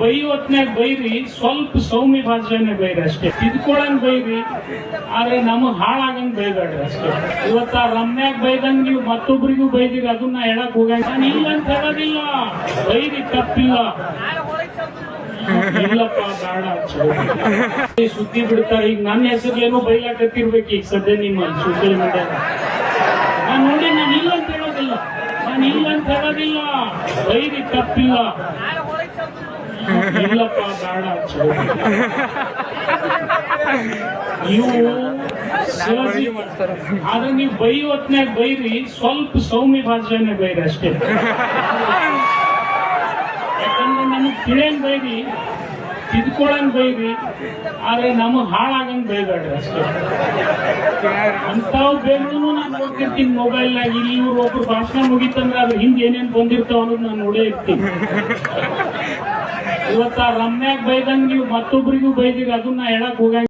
ಬೈಯೋ ಹೊತ್ನ್ಯಾಗ ಬೈರಿ ಸ್ವಲ್ಪ ಸೌಮ್ಯ ಭಾಷೆನೆ ಬೈರಿ ಅಷ್ಟೇ. ತಿದ್ಕೊಳಂಗ್ ಬೈರಿ ಆದ್ರೆ ನಮಗ್ ಹಾಳಾಗಂಗ್ ಬೈಬೇಡ್ರಿ ಅಷ್ಟೇ. ಇವತ್ತ ರಮ್ಯಾಗ ಬೈದಂಗ್ ನೀವು ಮತ್ತೊಬ್ರಿಗೂ ಬೈದಿರಿ, ಅದನ್ನ ಹೇಳಕ್ ಹೋಗ ನಾನು ಇಲ್ಲ ಅಂತ ಹೇಳೋದಿಲ್ಲ. ಬೈರಿ, ತಪ್ಪಿಲ್ಲ. ಇಲ್ಲಪ್ಪ, ಬೇಡ. ಸುದ್ದಿ ಬಿಡ್ತಾರೆ. ಈಗ ನನ್ನ ಹೆಸರ್ಲೇನೋ ಬೈಲಾಕತ್ತಿರ್ಬೇಕು ಈಗ ಸದ್ಯ ನಿಮ್ಮ ಸೋಷಿಯಲ್ ಮೀಡಿಯಾ ನಾನು ನೋಡಿ ನಾನು ನಾನು ಇಲ್ಲ ಅಂತ ಹೇಳೋದಿಲ್ಲ ಬೈರಿ ತಪ್ಪಿಲ್ಲ. ಇಲ್ಲಪ್ಪ, ಬೇಡ ನೀವು ಆದ್ರೆ ನೀವು ಬೈ ಹೊತ್ನಾಗ ಬೈರಿ ಸ್ವಲ್ಪ ಸೌಮ್ಯ ಭಾಷೆನೆ ಬೈರಿ ಅಷ್ಟೇ. ಯಾಕಂದ್ರೆ ನಮಗ್ ತಿಳಿಯಂಗ್ ಬೈರಿ ತಿದ್ಕೊಳಂಗ್ ಬೈರಿ, ಆದ್ರೆ ನಮಗ್ ಹಾಳಾಗಂಗ್ ಬೈಬೇಡ್ರಿ ಅಷ್ಟೇ. ಅಂತಾವ್ ಬೇಗಳು ನಾನು ನೋಡ್ತಿರ್ತೀನಿ ಮೊಬೈಲ್ ನಾಗ ಇಲ್ಲಿ ಇವ್ರು ಒಬ್ರು ಭಾಷಣ ಮುಗಿತಂದ್ರೆ ಅದ್ರ ಹಿಂದೆ ಏನೇನ್ ಬಂದಿರ್ತಾವ ಅನ್ನೋದು ನಾನು ನೋಡೇ ಇರ್ತೀನಿ. ಇವತ್ತ ರಮ್ಯಾಗ ಬೈದಂಗ್ ನೀವು ಮತ್ತೊಬ್ರಿಗೂ ಬೈದಿರಿ, ಅದನ್ನ ಹೇಳಕ್ ಹೋಗಂಗ